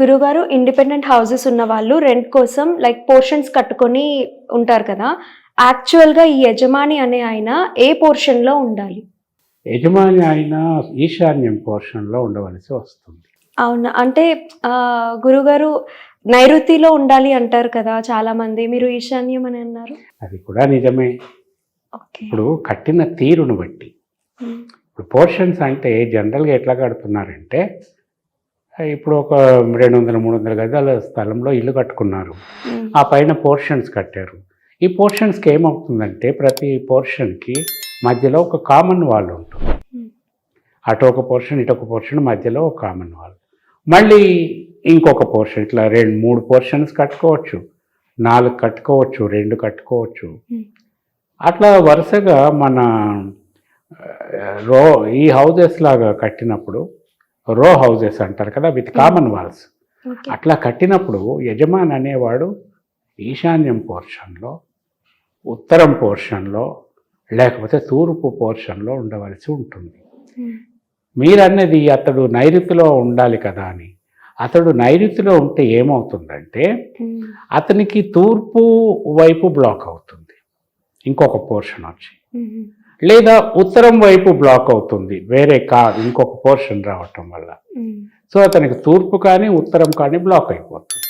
గురుగారు independent houses ఉన్న వాళ్ళు రెంట్ కోసం లైక్ పోర్షన్స్ కట్టుకొని ఉంటారు కదా. యాక్చువల్గా ఈ యజమాని అనే ఆయన ఏ పోర్షన్లో ఉండాలి? యజమాని అయిన ఈశాన్యం పోర్షన్లో ఉండవలసి వస్తుంది. అవునా? అంటే గురుగారు నైరుతిలో ఉండాలి అంటారు కదా చాలా మంది మీరు ఈశాన్యం అని అన్నారు. అది కూడా నిజమే. ఇప్పుడు కట్టిన తీరును బట్టి. ఇప్పుడు పోర్షన్స్ అంటే జనరల్గా ఎట్లా కడుతున్నారంటే ఇప్పుడు ఒక రెండు వందల మూడు వందల గజాల స్థలంలో ఇల్లు కట్టుకున్నారు. ఆ పైన పోర్షన్స్ కట్టారు. ఈ పోర్షన్స్కి ఏమవుతుందంటే ప్రతి పోర్షన్కి మధ్యలో ఒక కామన్ వాల్ ఉంటుంది. అటు ఒక పోర్షన్ ఇటు ఒక పోర్షన్ మధ్యలో ఒక కామన్ వాల్. మళ్ళీ ఇంకొక పోర్షన్ ఇట్లా రెండు మూడు పోర్షన్స్ కట్టుకోవచ్చు. నాలుగు కట్టుకోవచ్చు రెండు కట్టుకోవచ్చు. అట్లా వరుసగా మన రో ఈ హౌజెస్ లాగా కట్టినప్పుడు రో హౌజెస్ అంటారు కదా విత్ కామన్ వాల్స్. అట్లా కట్టినప్పుడు యజమాని అనేవాడు ఈశాన్యం పోర్షన్లో ఉత్తరం పోర్షన్లో లేకపోతే తూర్పు పోర్షన్లో ఉండవలసి ఉంటుంది. మీరన్నది అతడు నైరుతిలో ఉండాలి కదా అని. అతడు నైరుతిలో ఉంటే ఏమవుతుందంటే అతనికి తూర్పు వైపు బ్లాక్ అవుతుంది. ఇంకొక పోర్షన్ వచ్చి. లేదా ఉత్తరం వైపు బ్లాక్ అవుతుంది. వేరే కా ఇంకొక పోర్షన్ రావటం వల్ల. సో అతనికి తూర్పు కానీ ఉత్తరం కానీ బ్లాక్ అయిపోతుంది.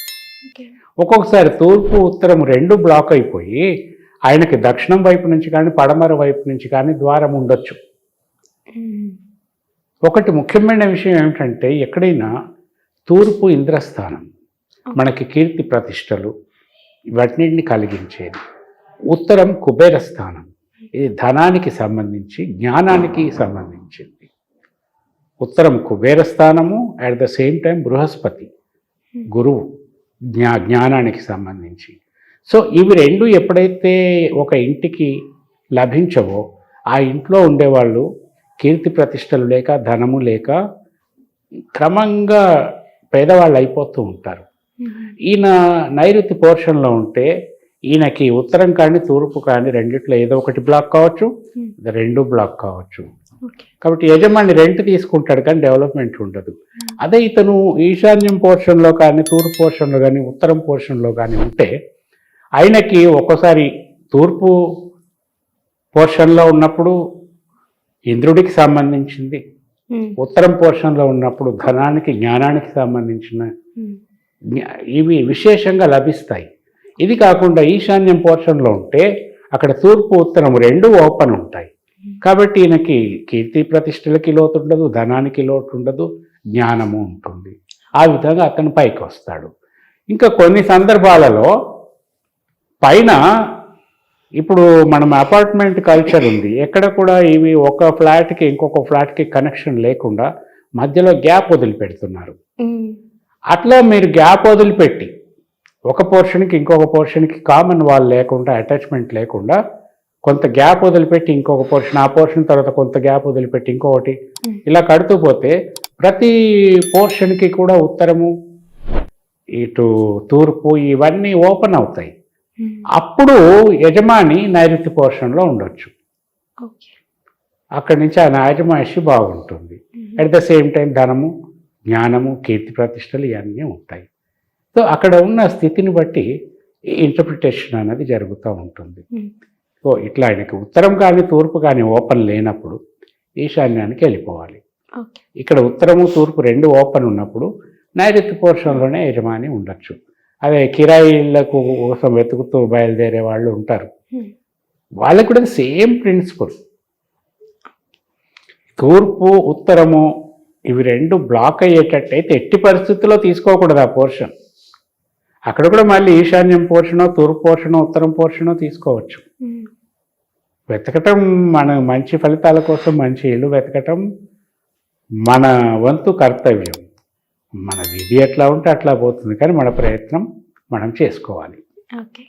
ఒక్కొక్కసారి తూర్పు ఉత్తరం రెండు బ్లాక్ అయిపోయి ఆయనకి దక్షిణం వైపు నుంచి కానీ పడమర వైపు నుంచి కానీ ద్వారం ఉండొచ్చు. ఒకటి ముఖ్యమైన విషయం ఏమిటంటే ఎక్కడైనా తూర్పు ఇంద్రస్థానం మనకి కీర్తి ప్రతిష్టలు ఇవన్నింటిని కలిగించేది. ఉత్తరం కుబేర స్థానం. ఇది ధనానికి సంబంధించి జ్ఞానానికి సంబంధించింది. ఉత్తరం కుబేర స్థానము at the same time Brihaspati గురువు జ్ఞా జ్ఞానానికి సంబంధించి. సో ఇవి రెండు ఎప్పుడైతే ఒక ఇంటికి లభించవో ఆ ఇంట్లో ఉండేవాళ్ళు కీర్తి ప్రతిష్టలు లేక ధనము లేక క్రమంగా పేదవాళ్ళు అయిపోతూ ఉంటారు. ఈయన నైరుతి పోర్షన్లో ఉంటే ఈయనకి ఉత్తరం కానీ తూర్పు కానీ రెండిట్లో ఏదో ఒకటి బ్లాక్ కావచ్చు రెండు బ్లాక్ కావచ్చు. కాబట్టి యజమాని రెంట్ తీసుకుంటాడు కానీ డెవలప్మెంట్ ఉండదు. అదే ఇతను ఈశాన్యం పోర్షన్లో కానీ తూర్పు పోర్షన్లో కానీ ఉత్తరం పోర్షన్లో కానీ ఉంటే ఆయనకి ఒక్కోసారి తూర్పు పోర్షన్లో ఉన్నప్పుడు ఇంద్రుడికి సంబంధించింది ఉత్తరం పోర్షన్లో ఉన్నప్పుడు ధనానికి జ్ఞానానికి సంబంధించిన ఇవి విశేషంగా లభిస్తాయి. ఇది కాకుండా ఈశాన్యం పోర్షన్లో ఉంటే అక్కడ తూర్పు ఉత్తరం రెండు ఓపెన్ ఉంటాయి. కాబట్టి ఈయనకి కీర్తి ప్రతిష్టలకి లోటు ఉండదు ధనానికి లోటు ఉండదు జ్ఞానము ఉంటుంది. ఆ విధంగా అతను పైకి వస్తాడు. ఇంకా కొన్ని సందర్భాలలో పైన ఇప్పుడు మనం అపార్ట్మెంట్ కల్చర్ ఉంది. ఎక్కడ కూడా ఇవి ఒక ఫ్లాట్కి ఇంకొక ఫ్లాట్కి కనెక్షన్ లేకుండా మధ్యలో గ్యాప్ వదిలిపెడుతున్నారు. అట్లా మీరు గ్యాప్ వదిలిపెట్టి ఒక పోర్షన్కి ఇంకొక పోర్షన్కి కామన్ వాల్ లేకుండా అటాచ్మెంట్ లేకుండా కొంత గ్యాప్ వదిలిపెట్టి ఇంకొక పోర్షన్ ఆ పోర్షన్ తర్వాత కొంత గ్యాప్ వదిలిపెట్టి ఇంకొకటి ఇలా కడుతూ పోతే ప్రతి పోర్షన్కి కూడా ఉత్తరము ఇటు తూర్పు ఇవన్నీ ఓపెన్ అవుతాయి. అప్పుడు యజమాని నైరుతి పోర్షన్లో ఉండొచ్చు. అక్కడి నుంచి ఆ యాజమాయిషి బాగుంటుంది. అట్ ద సేమ్ టైం ధనము జ్ఞానము కీర్తి ప్రతిష్టలు ఇవన్నీ ఉంటాయి. సో అక్కడ ఉన్న స్థితిని బట్టి ఇంటర్ప్రిటేషన్ అనేది జరుగుతూ ఉంటుంది. సో ఇట్లా ఆయనకి ఉత్తరం కానీ తూర్పు కానీ ఓపెన్ లేనప్పుడు ఈశాన్యానికి వెళ్ళిపోవాలి. ఇక్కడ ఉత్తరము తూర్పు రెండు ఓపెన్ ఉన్నప్పుడు నైరుతి పోర్షన్లోనే యజమాని ఉండొచ్చు. అదే కిరాయిలకు కోసం వెతుకుతూ బయలుదేరే వాళ్ళు ఉంటారు. వాళ్ళకు కూడా సేమ్ ప్రిన్సిపల్ తూర్పు ఉత్తరము ఇవి రెండు బ్లాక్ అయ్యేటట్టయితే ఎట్టి పరిస్థితుల్లో తీసుకోకూడదు ఆ పోర్షన్ అక్కడ కూడా మళ్ళీ ఈశాన్యం పోర్షనో తూర్పు పోర్షనో ఉత్తరం పోర్షనో తీసుకోవచ్చు. వెతకటం మన మంచి ఫలితాల కోసం మంచి ఇల్లు వెతకటం మన వంతు కర్తవ్యం. మన విధి ఎట్లా ఉంటే అట్లా పోతుంది. కానీ మన ప్రయత్నం మనం చేసుకోవాలి. ఓకే